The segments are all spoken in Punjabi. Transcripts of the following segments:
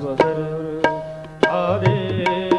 ਬਸਰ ਆਵੇ।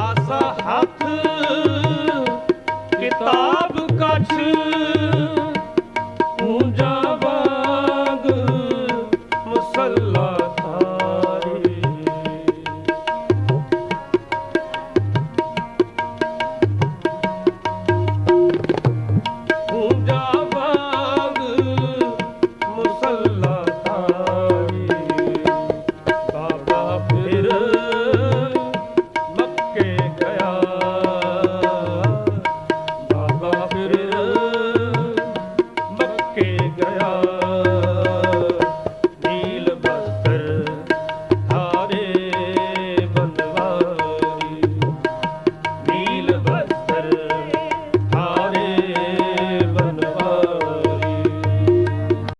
ਆਸਾ ਹੱਥ ਕਿਤਾਬ ਕੱਛ।